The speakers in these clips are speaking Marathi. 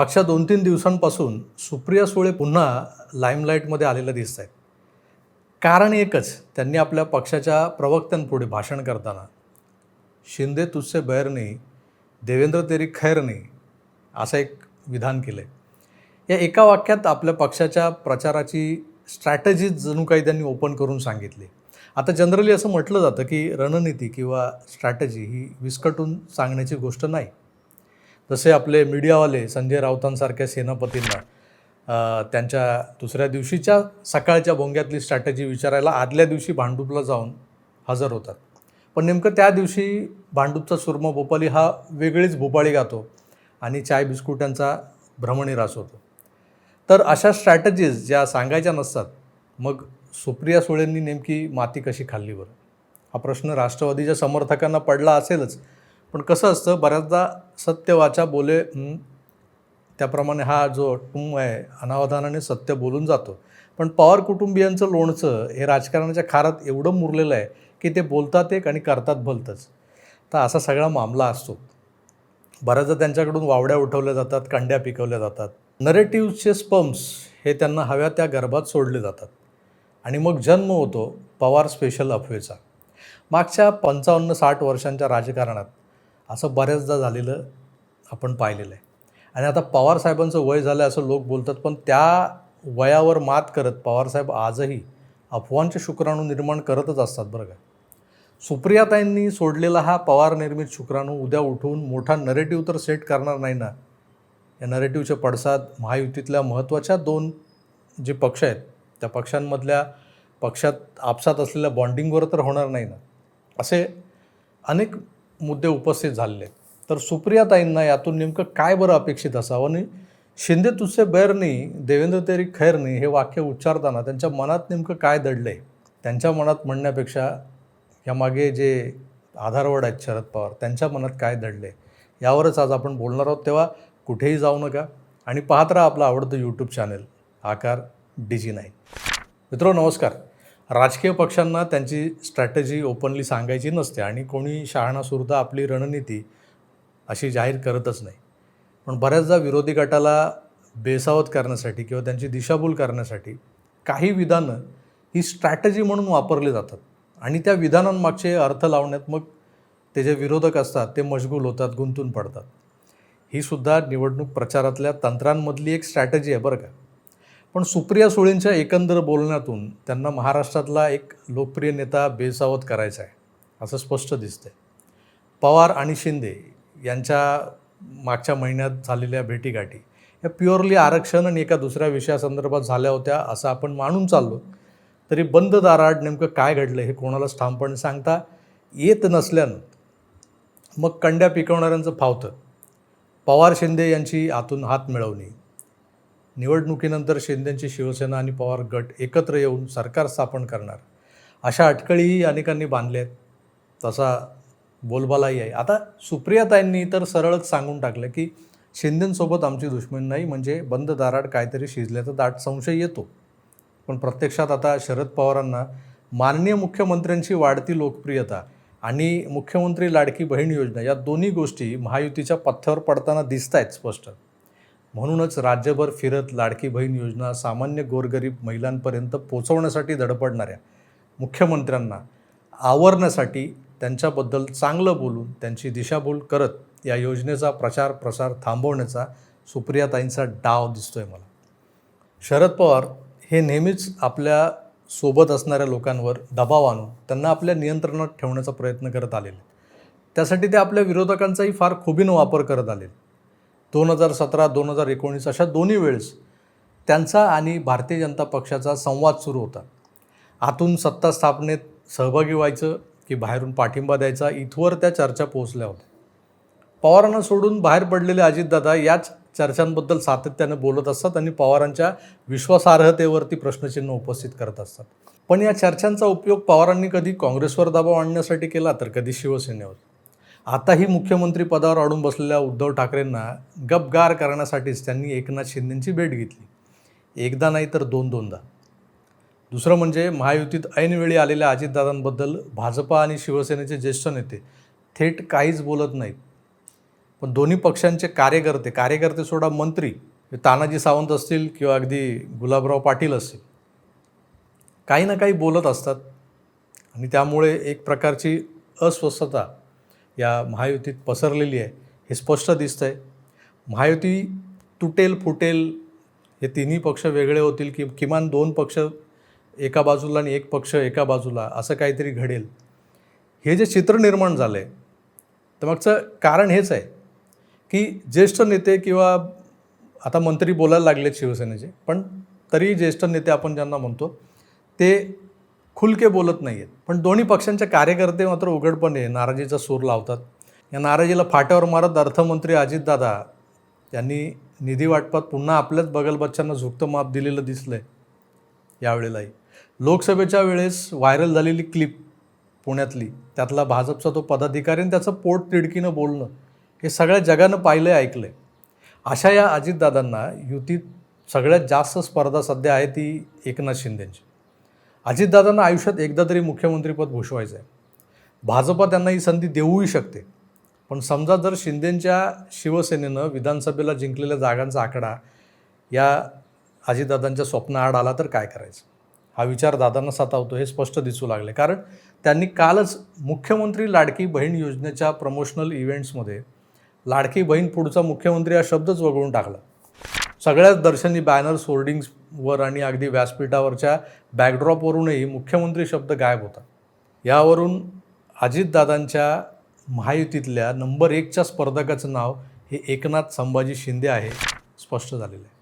मागच्या दोन तीन दिवसांपासून सुप्रिया सुळे पुन्हा लाईमलाईटमध्ये आलेलं दिसत आहेत. कारण एकच त्यांनी आपल्या पक्षाच्या प्रवक्त्यांपुढे भाषण करताना शिंदे तुझसे बैर नाही देवेंद्र तेरी खैर नाही असं एक विधान केलं आहे या एका वाक्यात आपल्या पक्षाच्या प्रचाराची स्ट्रॅटजीज जणू काही त्यांनी ओपन करून सांगितली. आता जनरली असं म्हटलं जातं की रणनीती किंवा स्ट्रॅटजी ही विस्कटून सांगण्याची गोष्ट नाही. जसे आपले मीडियावाले संजय राऊतांसारख्या सेनापतींना त्यांच्या दुसऱ्या दिवशीच्या सकाळच्या बोंग्यातली स्ट्रॅटजी विचारायला आदल्या दिवशी भांडूपला जाऊन हजर होतात. पण नेमकं त्या दिवशी भांडूपचा सुरमा भोपाली हा वेगळीच भोपाळी गातो आणि चाय बिस्कुटांचा भ्रमणीरास होतो. तर अशा स्ट्रॅटजीज ज्या सांगायच्या नसतात मग सुप्रिया सुळेंनी नेमकी माती कशी खाल्ली बरं? हा प्रश्न राष्ट्रवादीच्या समर्थकांना पडला असेलच पण कसं असतं बऱ्याचदा सत्यवाचा बोले त्याप्रमाणे हा जो टुंब आहे अनावधानाने सत्य बोलून जातो. पण पवार कुटुंबियांचं लोणचं हे राजकारणाच्या खारात एवढं मुरलेलं आहे की ते बोलतात एक आणि करतात भलतंच. तर असा सगळा मामला असतो. बऱ्याचदा त्यांच्याकडून वावड्या उठवल्या जातात कांड्या पिकवल्या जातात. नरेटिव्हचे स्पम्स हे त्यांना हव्या त्या गर्भात सोडले जातात. आणि मग जन्म होतो पवार स्पेशल अफवेचा. मागच्या पंचावन्न साठ वर्षांच्या राजकारणात असं बऱ्याचदा झालेलं आपण पाहिलेलं आहे. आणि आता पवारसाहेबांचं वय झालं असं लोक बोलतात पण त्या वयावर मात करत पवारसाहेब आजही अफवांचे शुक्राणू निर्माण करतच असतात बरं का. सुप्रियाताईंनी सोडलेला हा पवार निर्मित शुक्राणू उद्या उठून मोठा नरेटिव्ह तर सेट करणार नाही ना. या नरेटिव्हचे पडसाद महायुतीतल्या महत्त्वाच्या दोन जे पक्ष आहेत त्या पक्षांमधल्या पक्षात आपसात असलेल्या बॉन्डिंगवर तर होणार नाही ना. असे अनेक मुद्दे उपस्थित झालेले आहेत. तर सुप्रियाताईंना यातून नेमकं काय बरं अपेक्षित असावं? आणि शिंदे तुसे बैरनी देवेंद्र तेरी खैरनी हे वाक्य उच्चारताना त्यांच्या मनात नेमकं काय दडलं आहे त्यांच्या मनात म्हणण्यापेक्षा यामागे जे आधारवड आहेत शरद पवार त्यांच्या मनात काय दडलं आहे यावरच आज आपण बोलणार आहोत. तेव्हा कुठेही जाऊ नका आणि पाहत राहा आपलं आवडतं YouTube channel Aakar D G nine. मित्रो नमस्कार. राजकीय पक्षांना त्यांची स्ट्रॅटजी ओपनली सांगायची नसते आणि कोणी शहाणासुद्धा आपली रणनीती अशी जाहीर करतच नाही. पण बऱ्याचदा विरोधी गटाला बेसावत करण्यासाठी किंवा त्यांची दिशाभूल करण्यासाठी काही विधानं ही स्ट्रॅटजी म्हणून वापरली जातात आणि त्या विधानांमागचे अर्थ लावण्यात मग ते जे विरोधक असतात ते मशगूल होतात गुंतून पडतात. ही सुद्धा निवडणूक प्रचारातल्या तंत्रांमधली एक स्ट्रॅटजी आहे बरं का. पण सुप्रिया सुळेंच्या एकंदर बोलण्यातून त्यांना महाराष्ट्रातला एक लोकप्रिय नेता बेसावत करायचा आहे असं स्पष्ट दिसतंय. पवार आणि शिंदे यांच्या मागच्या महिन्यात झालेल्या भेटीगाठी या प्युअरली आरक्षण आणि एका दुसऱ्या विषयासंदर्भात झाल्या होत्या असं आपण मानून चाललो. तरी बंद दाराआड नेमकं काय घडलं हे कोणालाच ठामपणे सांगता येत नसल्यानं मग कंड्या पिकवणाऱ्यांचं फावतं. पवार शिंदे यांची आतून हात मिळवणी. निवडणुकीनंतर शिंदेंची शिवसेना आणि पवार गट एकत्र येऊन सरकार स्थापन करणार. अशा अटकळीही अनेकांनी बांधल्या आहेत तसा बोलबालाही आहे. आता सुप्रियाताईंनी तर सरळच सांगून टाकलं की शिंदेंसोबत आमची दुश्मन नाही म्हणजे बंद दाराड काहीतरी शिजल्याचा दाट संशय येतो. पण प्रत्यक्षात आता शरद पवारांना माननीय मुख्यमंत्र्यांची वाढती लोकप्रियता आणि मुख्यमंत्री लाडकी बहीण योजना या दोन्ही गोष्टी महायुतीच्या पथ्यावर पडताना दिसत आहेत स्पष्ट. म्हणूनच राज्यभर फिरत लाडकी बहीण योजना सामान्य गोरगरीब महिलांपर्यंत पोचवण्यासाठी धडपडणाऱ्या मुख्यमंत्र्यांना आवरण्यासाठी त्यांच्याबद्दल चांगलं बोलून त्यांची दिशाभूल करत या योजनेचा प्रचार प्रसार थांबवण्याचा सुप्रियाताईंचा डाव दिसतोय मला. शरद पवार हे नेहमीच आपल्यासोबत असणाऱ्या लोकांवर दबाव आणून त्यांना आपल्या नियंत्रणात ठेवण्याचा प्रयत्न करत आलेले त्यासाठी ते आपल्या विरोधकांचाही फार खुबीनं वापर करत आले दोन हजार सतरा दोन हजार एकोणीस अशा दोन्ही वेळेस त्यांचा आणि भारतीय जनता पक्षाचा संवाद सुरू होता. आतून सत्ता स्थापनेत सहभागी व्हायचं की बाहेरून पाठिंबा द्यायचा इथवर त्या चर्चा पोहोचल्या होत्या. पवारांना सोडून बाहेर पडलेले अजितदादा याच चर्चांबद्दल सातत्यानं बोलत असतात आणि पवारांच्या विश्वासार्हतेवरती प्रश्नचिन्ह उपस्थित करत असतात. पण या चर्चांचा उपयोग पवारांनी कधी काँग्रेसवर दबाव आणण्यासाठी केला तर कधी शिवसेनेवर. आताही मुख्यमंत्री पदावर अडून बसलेल्या उद्धव ठाकरेंना गपगार करण्यासाठीच त्यांनी एकनाथ शिंदेंची भेट घेतली. एकदा नाही तर दोन दोनदा. दुसरं म्हणजे महायुतीत ऐनवेळी आलेल्या अजितदादांबद्दल भाजपा आणि शिवसेनेचे ज्येष्ठ नेते थेट काहीच बोलत नाहीत. पण दोन्ही पक्षांचे कार्यकर्ते कार्यकर्ते सोडा मंत्री तानाजी सावंत असतील किंवा अगदी गुलाबराव पाटील असतील काही ना काही बोलत असतात. आणि त्यामुळे एक प्रकारची अस्वस्थता या महायुतीत पसरलेली आहे हे स्पष्ट दिसतं आहे महायुती तुटेल फुटेल हे तिन्ही पक्ष वेगळे होतील की किमान दोन पक्ष एका बाजूला आणि एक पक्ष एका बाजूला असं काहीतरी घडेल. हे जे चित्र निर्माण झालं आहे तर मागचं कारण हेच आहे की ज्येष्ठ नेते किंवा आता मंत्री बोलायला लागलेत शिवसेनेचे पण तरी ज्येष्ठ नेते आपण ज्यांना म्हणतो ते खुलके बोलत नाही आहेत पण दोन्ही पक्षांचे कार्यकर्ते मात्र उघडपणे नाराजीचा सूर लावतात. या नाराजीला फाट्यावर मारत अर्थमंत्री अजितदादा यांनी निधी वाटपात पुन्हा आपल्याच बगलबच्च्यांना झुकतं माप दिलेलं दिसलं आहे यावेळेलाही. लोकसभेच्या वेळेस व्हायरल झालेली क्लिप पुण्यातली त्यातला भाजपचा तो पदाधिकारी आणि त्याचं पोट तिडकीनं बोलणं हे सगळ्या जगानं पाहिलं आहे ऐकलं आहे अशा या अजितदादांना युतीत सगळ्यात जास्त स्पर्धा सध्या आहे ती एकनाथ शिंदेची. अजितदादांना आयुष्यात एकदा तरी मुख्यमंत्रीपद भूषवायचं आहे. भाजपा त्यांना ही संधी देऊही शकते. पण समजा जर शिंदेंच्या शिवसेनेनं विधानसभेला जिंकलेल्या जागांचा आकडा या अजितदादांच्या स्वप्नाआड आला तर काय करायचं? हा विचार दादांना सातावतो हे स्पष्ट दिसू लागले. कारण त्यांनी कालच मुख्यमंत्री लाडकी बहीण योजनेच्या प्रमोशनल इव्हेंट्समध्ये लाडकी बहीण पुढचा मुख्यमंत्री हा शब्दच वगळून टाकला. सगळ्याच दर्शनी बॅनर्स होर्डिंग्स वर आणि अगदी व्यासपीठावरच्या बॅकड्रॉपवरूनही मुख्यमंत्री शब्द गायब होता. यावरून अजितदादांच्या महायुतीतल्या नंबर एकच्या स्पर्धकाचं नाव हे एकनाथ संभाजी शिंदे आहे स्पष्ट झालेलं आहे.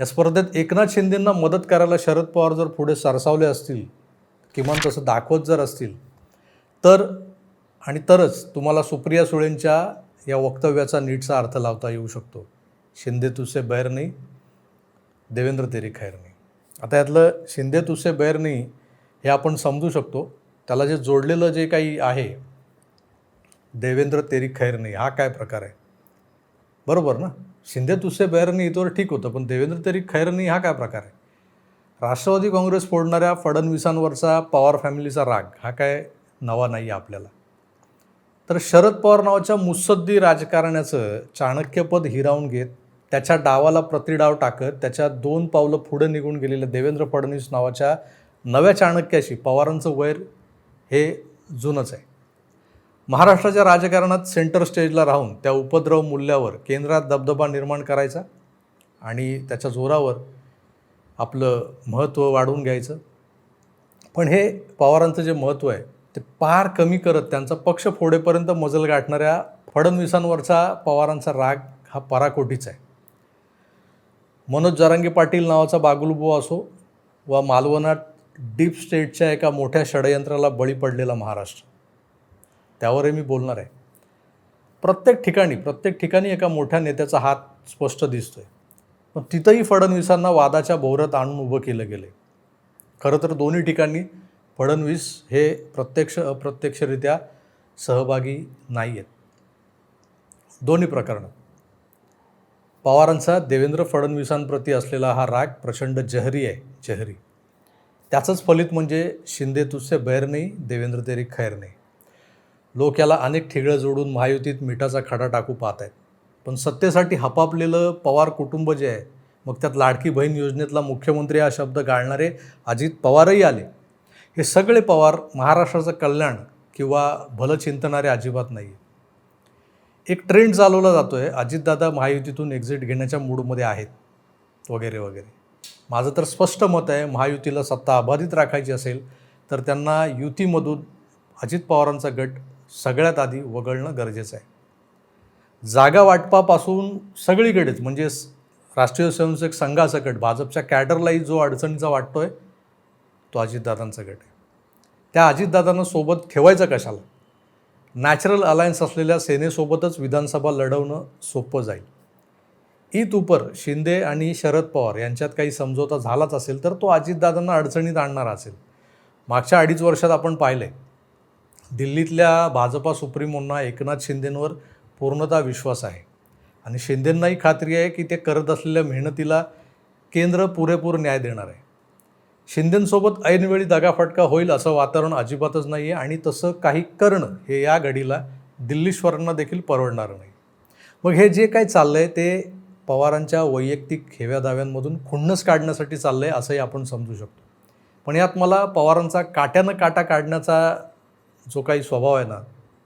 या स्पर्धेत एकनाथ शिंदेंना मदत करायला शरद पवार जर पुढे सरसावले असतील किमान तसं दाखवत जर असतील तर आणि तरच तुम्हाला सुप्रिया सुळेंच्या या वक्तव्याचा नीटचा अर्थ लावता येऊ शकतो. शिंदे तुसे बैर नाही देवेंद्र तेरी खैर आता यातलं शिंदे तुसे बैरनी हे आपण समजू शकतो. त्याला जे जोडलेलं जे काही आहे देवेंद्र तेरी खैरनी हा काय प्रकार आहे? बरोबर ना? शिंदे तुसे बैरनी इथवर ठीक होतं पण देवेंद्र तेरी खैरनी हा काय प्रकार आहे? राष्ट्रवादी काँग्रेस फोडणाऱ्या फडणवीसांवरचा पवार फॅमिलीचा राग हा काय नवा नाही आहे आपल्याला. तर शरद पवार नावाच्या मुसद्दी राजकारण्याचं चाणक्यपद हिरावून घेत त्याच्या डावाला प्रतिडाव टाकत त्याच्या दोन पावलं पुढं निघून गेलेल्या देवेंद्र फडणवीस नावाच्या नव्या चाणक्याशी पवारांचं वैर हे जुनंच आहे. महाराष्ट्राच्या राजकारणात सेंटर स्टेजला राहून त्या उपद्रव मूल्यावर केंद्रात दबदबा निर्माण करायचा आणि त्याच्या जोरावर आपलं महत्त्व वाढवून घ्यायचं. पण हे पवारांचं जे महत्त्व आहे ते पार कमी करत त्यांचा पक्ष फोडेपर्यंत मजल गाठणाऱ्या फडणवीसांवरचा पवारांचा राग हा पराकोटीचा आहे. मनोज जरांगे पाटील नावाचा बागुलबुवा असो वा मालवणात डीप स्टेटच्या एका मोठ्या षडयंत्राला बळी पडलेला महाराष्ट्र. त्यावरही मी बोलणार आहे. प्रत्येक ठिकाणी प्रत्येक ठिकाणी एका मोठ्या नेत्याचा हात स्पष्ट दिसतोय. पण तिथंही फडणवीसांना वादाच्या भोवऱ्यात आणून उभं केलं गेलं खरं तर दोन्ही ठिकाणी फडणवीस हे प्रत्यक्ष अप्रत्यक्षरित्या सहभागी नाही आहेत दोन्ही प्रकरणात पवारांचा देवेंद्र फडणवीसांप्रती असलेला हा राग प्रचंड जहरी आहे जहरी. त्याचंच फलित म्हणजे शिंदे तुझसे बैर नाही देवेंद्र तेरी खैर नाही. लोक याला अनेक ठिगळं जोडून महायुतीत मिठाचा खडा टाकू पाहत आहेत. पण सत्तेसाठी हपापलेलं पवार कुटुंब जे आहे मग त्यात लाडकी बहीण योजनेतला मुख्यमंत्री हा शब्द गाळणारे अजित पवारही आले. हे सगळे पवार महाराष्ट्राचं कल्याण किंवा भलं चिंतणारे अजिबात नाही एक ट्रेंड चालवला जातो आहे अजितदादा महायुतीतून एक्झिट घेण्याच्या मूडमध्ये आहेत. वगैरे वगैरे. माझं तर स्पष्ट मत आहे महायुतीला सत्ता अबाधित राखायची असेल तर त्यांना युतीमधून अजित पवारांचा गट सगळ्यात आधी वगळणं गरजेचं आहे. जागा वाटपापासून सगळीकडेच म्हणजे राष्ट्रीय स्वयंसेवक संघासकट भाजपच्या कॅडरलाही जो अडचणीचा वाटतो आहे तो अजितदादांचा गट आहे. त्या अजितदादांना सोबत ठेवायचं कशाला? नॅचरल अलायन्स असलेल्या सेनेसोबतच विधानसभा लढवणं सोपं जाईल. ईद उपर शिंदे आणि शरद पवार यांच्यात काही समझोता झालाच असेल तर तो अजितदादांना अडचणीत आणणारा असेल. मागच्या अडीच वर्षात आपण पाहिलं आहे दिल्लीतल्या भाजपा सुप्रीमोंना एकनाथ शिंदेंवर पूर्णतः विश्वास आहे. आणि शिंदेंनाही खात्री आहे की ते करत असलेल्या मेहनतीला केंद्र पुरेपूर न्याय देणार आहे. शिंदेंसोबत ऐनवेळी दगाफटका होईल असं वातावरण अजिबातच नाही आहे आणि तसं काही करणं हे या घडीला दिल्लीश्वरांना देखील परवडणार नाही. मग हे जे काही चाललं आहे ते पवारांच्या वैयक्तिक हेव्या दाव्यांमधून खुन्नस काढण्यासाठी चाललं आहे असंही आपण समजू शकतो. पण यात मला पवारांचा काट्यानं काटा काढण्याचा जो काही स्वभाव आहे ना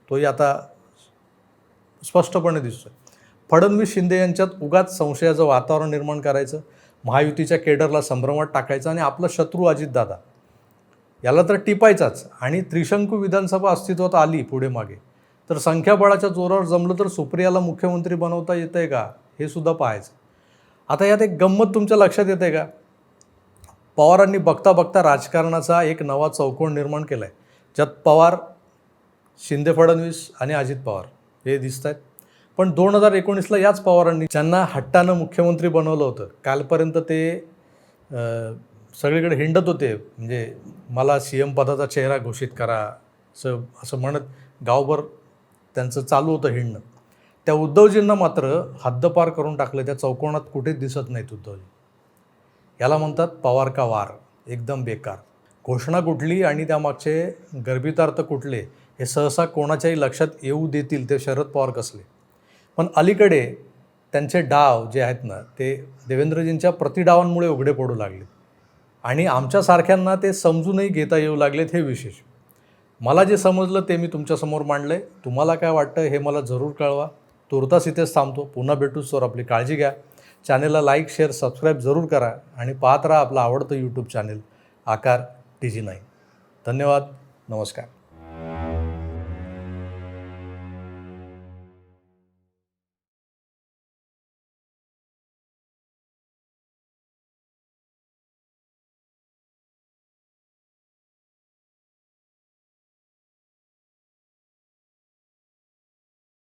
तोही आता स्पष्टपणे दिसतोय. फडणवीस शिंदे यांच्यात उगाच संशयाचं वातावरण निर्माण करायचं महायुतीच्या केडरला संभ्रमात टाकायचा आणि आपला शत्रू अजितदादा. याला तर टिपायचाच. आणि त्रिशंकू विधानसभा अस्तित्वात आली पुढे मागे. तर संख्याबळाच्या जोरावर जमलं तर सुप्रियाला मुख्यमंत्री बनवता येतं आहे का? हे सुद्धा पाहायचं. आता यात एक गंमत तुमच्या लक्षात येते का? पवारांनी बघता बघता राजकारणाचा एक नवा चौकोन निर्माण केला आहे ज्यात पवार शिंदे फडणवीस आणि अजित पवार. हे दिसत आहेत पण दोन हजार एकोणीसला याच पवारांनी ज्यांना हट्टानं मुख्यमंत्री बनवलं होतं कालपर्यंत ते सगळीकडे हिंडत होते म्हणजे मला सी एम पदाचा चेहरा घोषित करा असं असं म्हणत गावभर त्यांचं चालू होतं हिंडणं. त्या उद्धवजींना मात्र हद्दपार करून टाकलं त्या चौकोनात कुठेच दिसत नाहीत उद्धवजी. याला म्हणतात पवार का वार एकदम बेकार. घोषणा कुठली आणि त्यामागचे गर्भितार्थ कुठले हे सहसा कोणाच्याही लक्षात येऊ देतील ते शरद पवार कसले. पण अलीकडे त्यांचे डाव जे आहेत ना ते देवेंद्रजींच्या प्रतिडावांमुळे उघडे पडू लागले आणि आमच्यासारख्यांना ते समजूनही घेता येऊ लागलेत हे विशेष. मला जे समजलं ते मी तुमच्यासमोर मांडलं आहे तुम्हाला काय वाटतं हे मला जरूर कळवा. तुर्तास इथेच थांबतो. पुन्हा भेटूच सर आपली काळजी घ्या. चॅनेलला लाईक शेअर सबस्क्राईब जरूर करा आणि पाहत राहा आपलं आवडतं YouTube channel Aakar T G नाही धन्यवाद. नमस्कार.